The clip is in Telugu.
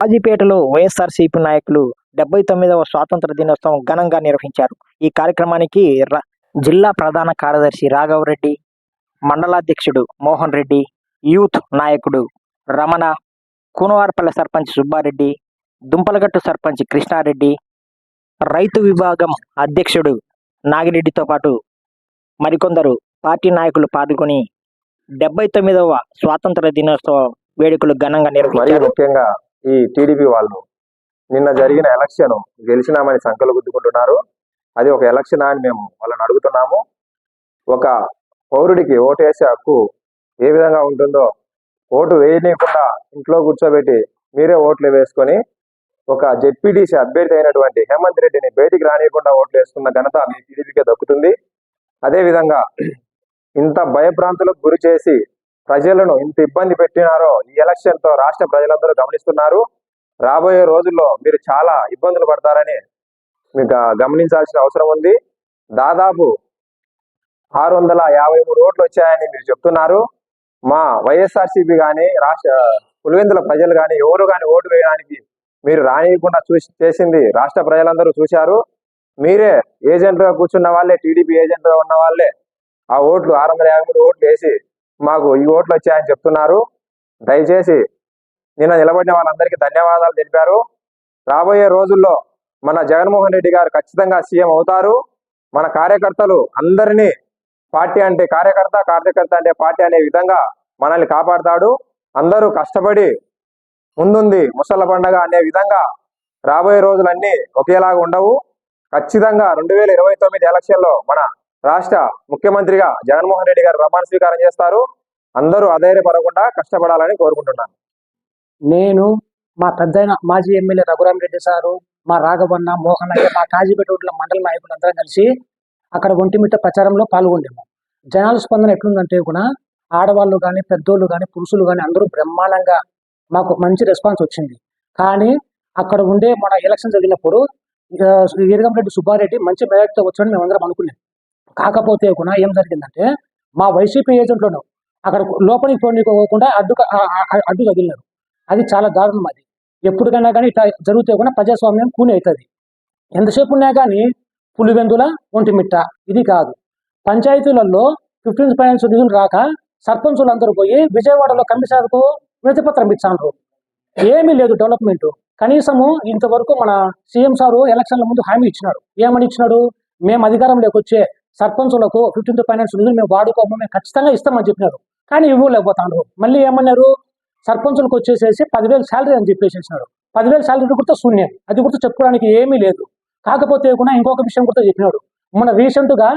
కాజీపేటలో వైఎస్ఆర్సీపీ నాయకులు డెబ్బై తొమ్మిదవ స్వాతంత్ర దినోత్సవం ఘనంగా నిర్వహించారు. ఈ కార్యక్రమానికి జిల్లా ప్రధాన కార్యదర్శి రాఘవరెడ్డి మండలాధ్యక్షుడు మోహన్ రెడ్డి యూత్ నాయకుడు రమణ కూనవారపల్లె సర్పంచ్ సుబ్బారెడ్డి దుంపలగట్టు సర్పంచ్ కృష్ణారెడ్డి రైతు విభాగం అధ్యక్షుడు నాగిరెడ్డితో పాటు మరికొందరు పార్టీ నాయకులు పాల్గొని డెబ్బై తొమ్మిదవ స్వాతంత్ర దినోత్సవ వేడుకలు ఘనంగా నిర్వహించారు. ముఖ్యంగా ఈ టీడీపీ వాళ్ళు నిన్న జరిగిన ఎలక్షన్ గెలిచినామని సంఖ్యలు గుద్దుకుంటున్నారు. అది ఒక ఎలక్షన్ అని మేము వాళ్ళని అడుగుతున్నాము. ఒక పౌరుడికి ఓటు వేసే హక్కు ఏ విధంగా ఉంటుందో ఓటు వేయనీయకుండా ఇంట్లో కూర్చోబెట్టి మీరే ఓట్లు వేసుకొని ఒక జెడ్పీటీసీ అభ్యర్థి అయినటువంటి హేమంత్ రెడ్డిని బయటికి రానియకుండా ఓట్లు వేసుకున్న ఘనత మీ టీడీపీకే దక్కుతుంది. అదేవిధంగా ఇంత భయభ్రాంతులకు గురి చేసి ప్రజలను ఇంత ఇబ్బంది పెట్టినారో ఈ ఎలక్షన్తో రాష్ట్ర ప్రజలందరూ గమనిస్తున్నారు. రాబోయే రోజుల్లో మీరు చాలా ఇబ్బందులు పడతారని మీకు గమనించాల్సిన అవసరం ఉంది. దాదాపు ఆరు వందల యాభై మూడు ఓట్లు వచ్చాయని మీరు చెప్తున్నారు. మా వైఎస్ఆర్సీపీ కానీ రాష్ట్ర పులివెందుల ప్రజలు కానీ ఎవరు కానీ ఓటు వేయడానికి మీరు రానియకుండా చూసి చేసింది రాష్ట్ర ప్రజలందరూ చూశారు. మీరే ఏజెంట్గా కూర్చున్న వాళ్ళే టీడీపీ ఏజెంట్గా ఉన్న వాళ్ళే ఆ ఓట్లు ఆరు వందల యాభై మూడు ఓట్లు వేసి మాకు ఈ ఓట్లు వచ్చాయని చెప్తున్నారు. దయచేసి నిన్న నిలబడిన వాళ్ళందరికీ ధన్యవాదాలు తెలిపారు. రాబోయే రోజుల్లో మన జగన్మోహన్ రెడ్డి గారు ఖచ్చితంగా సీఎం అవుతారు. మన కార్యకర్తలు అందరినీ పార్టీ అంటే కార్యకర్త కార్యకర్త అంటే పార్టీ అనే విధంగా మనల్ని కాపాడతాడు. అందరూ కష్టపడి ముందుంది ముసళ్ళ పండగ అనే విధంగా రాబోయే రోజులన్నీ ఒకేలాగా ఉండవు. ఖచ్చితంగా రెండు వేల ఇరవై తొమ్మిది ఎలక్షన్లో మన రాష్ట్ర ముఖ్యమంత్రిగా జగన్మోహన్ రెడ్డి గారు ప్రమాణ స్వీకారం చేస్తారు. అందరూ అధైర్యపడకుండా కష్టపడాలని కోరుకుంటున్నాను. నేను మా పెద్దయిన మాజీ ఎమ్మెల్యే రఘురామ్ రెడ్డి సారు మా రాఘవన్న మోహన్ అయ్య మా కాజీపేట మండల నాయకులందరం కలిసి అక్కడ ఒంటిమిట్ట ప్రచారంలో పాల్గొండాము జనాల స్పందన ఎట్లుందంటే కూడా ఆడవాళ్ళు కానీ పెద్దోళ్ళు కానీ పురుషులు కానీ అందరూ బ్రహ్మాండంగా మాకు మంచి రెస్పాన్స్ వచ్చింది. కానీ అక్కడ ఉండే మన ఎలక్షన్ జరిగినప్పుడు రెడ్డి సుబ్బారెడ్డి మంచి మెజార్టీతో వచ్చాడని మేమందరం అనుకున్నాం. కాకపోతే కూడా ఏం జరిగిందంటే మా వైసీపీ ఏజెంట్లను అక్కడ లోపలికి పోనీకోకుండా అడ్డు అడ్డు తగిలినారు అది చాలా దారుణం అది. ఎప్పటికైనా కానీ ఇట్లా జరిగితే కూడా ప్రజాస్వామ్యం కూని అవుతుంది. ఎంతసేపు ఉన్నా కానీ పులివెందుల ఒంటిమిట్ట ఇది కాదు. పంచాయతీలలో ఫిఫ్టీన్ ఫైనాన్స్ నిధులు రాక సర్పంచులు అందరూ పోయి విజయవాడలో కమిషనర్కు వినతిపత్రం ఇచ్చాను ఏమీ లేదు డెవలప్మెంట్. కనీసము ఇంతవరకు మన సీఎం సారు ఎలక్షన్ల ముందు హామీ ఇచ్చినాడు ఏమని ఇచ్చినాడు? మేము అధికారంలోకి వచ్చే సర్పంచులకు ఫిఫ్టీన్త్ ఫైనాన్స్ నిధులు మేము వాడుకోము మేము ఖచ్చితంగా ఇస్తామని చెప్పినారు. కానీ ఇవ్వలేకపోతాండ్రు మళ్ళీ ఏమన్నారు? సర్పంచులకు వచ్చేసేసి పదివేలు శాలరీ అని చెప్పేసేసినాడు పదివేలు శాలరీ కూడా శూన్యం. అది కూడా చెప్పుకోవడానికి ఏమీ లేదు. కాకపోతే కూడా ఇంకొక విషయం కూడా చెప్పినాడు మన రీసెంట్గా